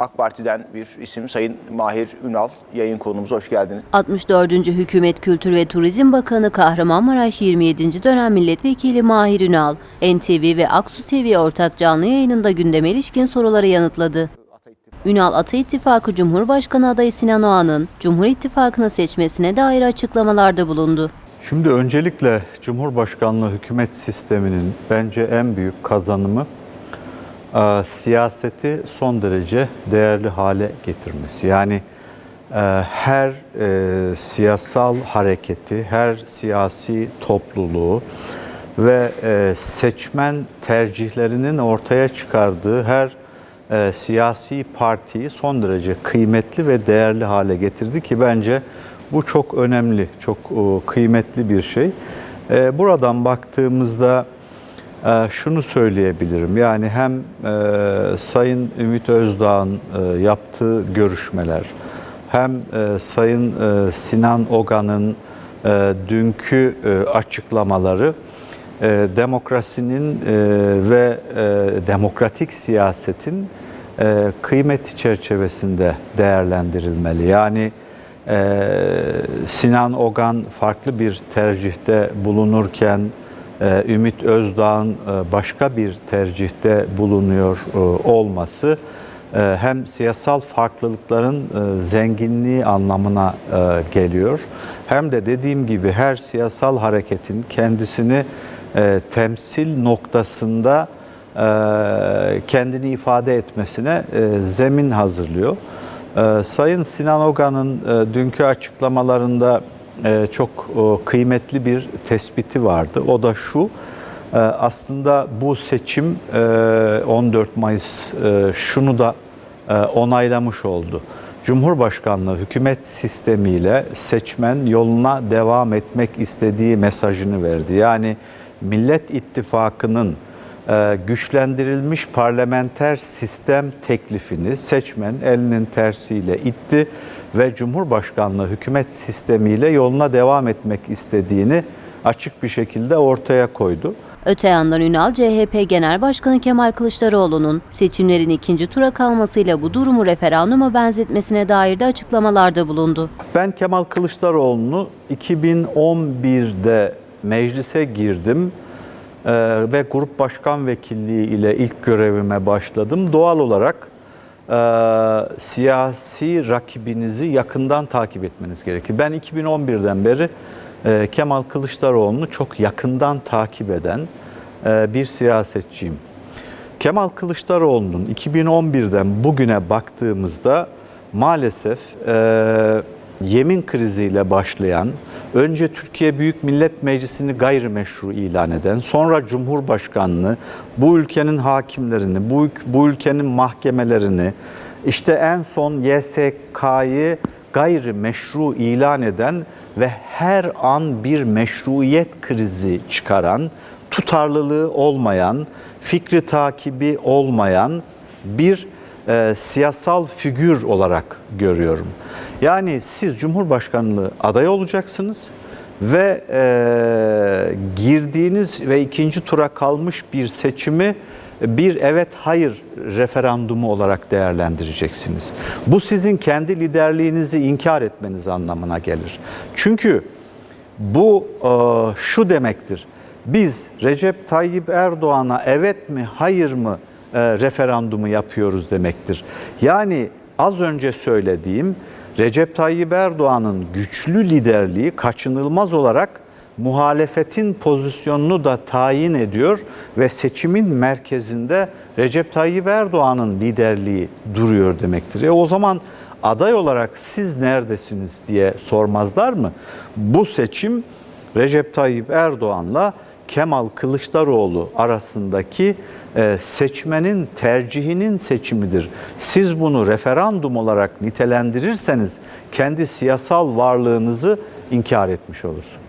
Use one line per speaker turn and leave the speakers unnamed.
AK Parti'den bir isim Sayın Mahir Ünal yayın konumuza hoş geldiniz.
64. Hükümet Kültür ve Turizm Bakanı Kahramanmaraş 27. dönem milletvekili Mahir Ünal, NTV ve Aksu TV ortak canlı yayınında gündeme ilişkin soruları yanıtladı. Ünal, Ata İttifakı Cumhurbaşkanı adayı Sinan Oğan'ın Cumhur İttifakı'nı seçmesine dair açıklamalarda bulundu.
Şimdi öncelikle Cumhurbaşkanlığı hükümet sisteminin bence en büyük kazanımı e, siyaseti son derece değerli hale getirmesi. Yani e, her e, siyasal hareketi, her siyasi topluluğu ve seçmen tercihlerinin ortaya çıkardığı her siyasi partiyi son derece kıymetli ve değerli hale getirdi ki bence bu çok önemli, çok kıymetli bir şey. Buradan baktığımızda şunu söyleyebilirim. Yani hem e, Sayın Ümit Özdağ'ın e, yaptığı görüşmeler, hem e, Sayın Sinan Ogan'ın dünkü açıklamaları demokrasinin ve demokratik siyasetin kıymeti çerçevesinde değerlendirilmeli. Yani Sinan Ogan farklı bir tercihte bulunurken Ümit Özdağ'ın e, başka bir tercihte bulunuyor e, olması e, hem siyasal farklılıkların zenginliği anlamına geliyor hem de dediğim gibi her siyasal hareketin kendisini temsil noktasında kendini ifade etmesine zemin hazırlıyor. Sayın Sinan Ogan'ın dünkü açıklamalarında çok e, kıymetli bir tespiti vardı. O da şu, e, aslında bu seçim e, 14 Mayıs e, şunu da onaylamış oldu. Cumhurbaşkanlığı hükümet sistemiyle seçmen yoluna devam etmek istediği mesajını verdi. Yani Millet İttifakı'nın güçlendirilmiş parlamenter sistem teklifini seçmen elinin tersiyle itti ve Cumhurbaşkanlığı hükümet sistemiyle yoluna devam etmek istediğini açık bir şekilde ortaya koydu.
Öte yandan Ünal, CHP Genel Başkanı Kemal Kılıçdaroğlu'nun seçimlerin ikinci tura kalmasıyla bu durumu referanduma benzetmesine dair de açıklamalarda bulundu.
Ben Kemal Kılıçdaroğlu'nu 2011'de meclise girdim eee, ve grup başkan vekilliği ile ilk görevime başladım. Doğal olarak eee, siyasi rakibinizi yakından takip etmeniz gerekir. Ben 2011'den beri eee, Kemal Kılıçdaroğlu'nu çok yakından takip eden eee, bir siyasetçiyim. Kemal Kılıçdaroğlu'nun 2011'den bugüne baktığımızda maalesef e, yemin kriziyle başlayan, önce Türkiye Büyük Millet Meclisi'ni gayrimeşru ilan eden, sonra Cumhurbaşkanlığı, bu ülkenin hakimlerini, bu, bu ülkenin mahkemelerini, işte en son YSK'yı gayrimeşru ilan eden ve her an bir meşruiyet krizi çıkaran, tutarlılığı olmayan, fikri takibi olmayan bir e, siyasal figür olarak görüyorum. Yani siz Cumhurbaşkanlığı adayı olacaksınız ve e, girdiğiniz ve ikinci tura kalmış bir seçimi bir evet hayır referandumu olarak değerlendireceksiniz. Bu sizin kendi liderliğinizi inkar etmeniz anlamına gelir. Çünkü bu e, şu demektir. Biz Recep Tayyip Erdoğan'a evet mi hayır mı e, referandumu yapıyoruz demektir. Yani az önce söylediğim Recep Tayyip Erdoğan'ın güçlü liderliği kaçınılmaz olarak muhalefetin pozisyonunu da tayin ediyor ve seçimin merkezinde Recep Tayyip Erdoğan'ın liderliği duruyor demektir. E o zaman aday olarak siz neredesiniz diye sormazlar mı? Bu seçim Recep Tayyip Erdoğan'la Kemal Kılıçdaroğlu arasındaki e, seçmenin tercihinin seçimidir. Siz bunu referandum olarak nitelendirirseniz kendi siyasal varlığınızı inkar etmiş olursunuz.